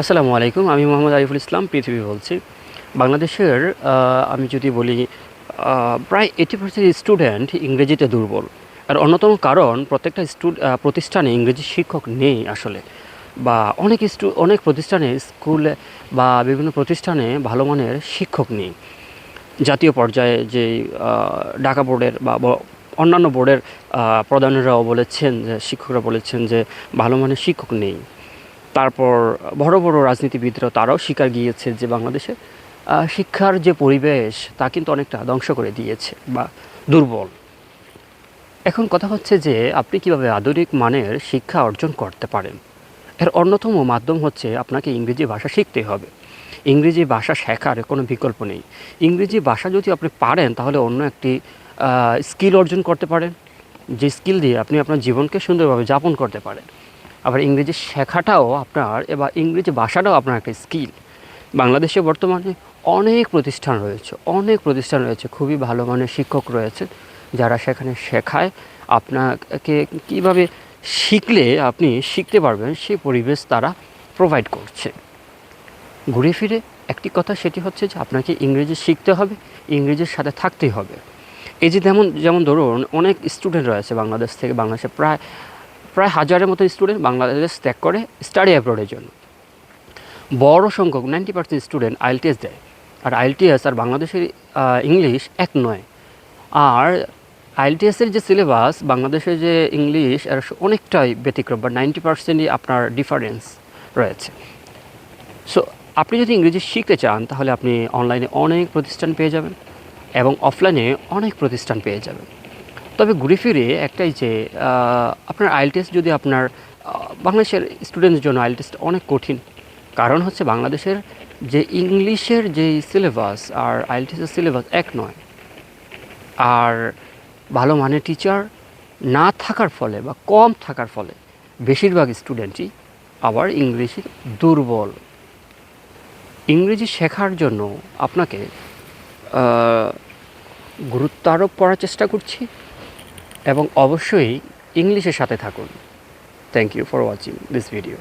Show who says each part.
Speaker 1: আসসালামু আলাইকুম, আমি মোহাম্মদ আরিফুল ইসলাম, পৃথিবী বলছি। বাংলাদেশের আমি যদি বলি প্রায় এইটি পার্সেন্ট স্টুডেন্ট ইংরেজিতে দুর্বল। আর অন্যতম কারণ, প্রত্যেকটা প্রতিষ্ঠানে ইংরেজি শিক্ষক নেই আসলে। বা অনেক স্টু অনেক প্রতিষ্ঠানে স্কুলে বা বিভিন্ন প্রতিষ্ঠানে ভালো মানের শিক্ষক নেই। জাতীয় পর্যায়ে যে ঢাকা বোর্ডের বা অন্যান্য বোর্ডের প্রধানেরাও বলেছেন যে, শিক্ষকরা বলেছেন যে, ভালো মানের শিক্ষক নেই। তারপর বড় বড় রাজনীতিবিদরা তারাও স্বীকার গিয়েছে যে বাংলাদেশে শিক্ষার যে পরিবেশ তা কিন্তু অনেকটা ধ্বংস করে দিয়েছে বা দুর্বল। এখন কথা হচ্ছে যে আপনি কীভাবে আধুনিক মানের শিক্ষা অর্জন করতে পারেন? এর অন্যতম মাধ্যম হচ্ছে আপনাকে ইংরেজি ভাষা শিখতে হবে। ইংরেজি ভাষা শেখার কোনো বিকল্প নেই। ইংরেজি ভাষা যদি আপনি পারেন, তাহলে অন্য একটি স্কিল অর্জন করতে পারেন। যে স্কিল দিয়ে আপনি আপনার জীবনকে সুন্দরভাবে যাপন করতে পারেন। আবার ইংরেজি শেখাটাও আপনার, এবার ইংরেজি ভাষাটাও আপনার একটা স্কিল বাংলাদেশে বর্তমানে অনেক প্রতিষ্ঠান রয়েছে, অনেক প্রতিষ্ঠান রয়েছে, খুবই ভালো মানের শিক্ষক রয়েছে যারা সেখানে শেখায়। আপনাকে কীভাবে শিখলে আপনি শিখতে পারবেন সেই পরিবেশ তারা প্রোভাইড করছে। ঘুরে ফিরে একটি কথা সেটি হচ্ছে যে আপনাকে ইংরেজি শিখতে হবে, ইংরেজির সাথে থাকতেই হবে। এই যে যেমন যেমন ধরুন, অনেক স্টুডেন্ট রয়েছে বাংলাদেশ থেকে, বাংলাদেশে প্রায় প্রায় হাজারের মতো স্টুডেন্ট বাংলাদেশ ত্যাগ করে স্টাডি অ্যাব্রোডের জন্য। বড় সংখ্যক নাইনটি পার্সেন্ট স্টুডেন্ট আইএলটিএস দেয়। আর আইএলটিএস আর বাংলাদেশের ইংলিশ এক নয়। আর আইএলটিএসের যে সিলেবাস বাংলাদেশের যে ইংলিশ এর অনেকটাই ব্যতিক্রম, বা নাইনটি পার্সেন্টই আপনার ডিফারেন্স রয়েছে। সো আপনি যদি ইংরেজি শিখতে চান, তাহলে আপনি অনলাইনে অনেক প্রতিষ্ঠান পেয়ে যাবেন এবং অফলাইনে অনেক প্রতিষ্ঠান পেয়ে যাবেন। তবে ঘুরে ফিরে একটাই যে আপনার আইএলটিএস যদি আপনার বাংলাদেশের স্টুডেন্টদের জন্য আইএলটিএস অনেক কঠিন। কারণ হচ্ছে বাংলাদেশের যে ইংলিশের যে সিলেবাস আর আইএলটিএসের সিলেবাস এক নয়, আর ভালো মানের টিচার না থাকার ফলে বা কম থাকার ফলে বেশিরভাগ স্টুডেন্টই আবার ইংলিশে দুর্বল। ইংরেজি শেখার জন্য আপনাকে গুরুত্ব আরোপ করার চেষ্টা করছি। এবং অবশ্যই ইংলিশের সাথে থাকুন। Thank you for watching this video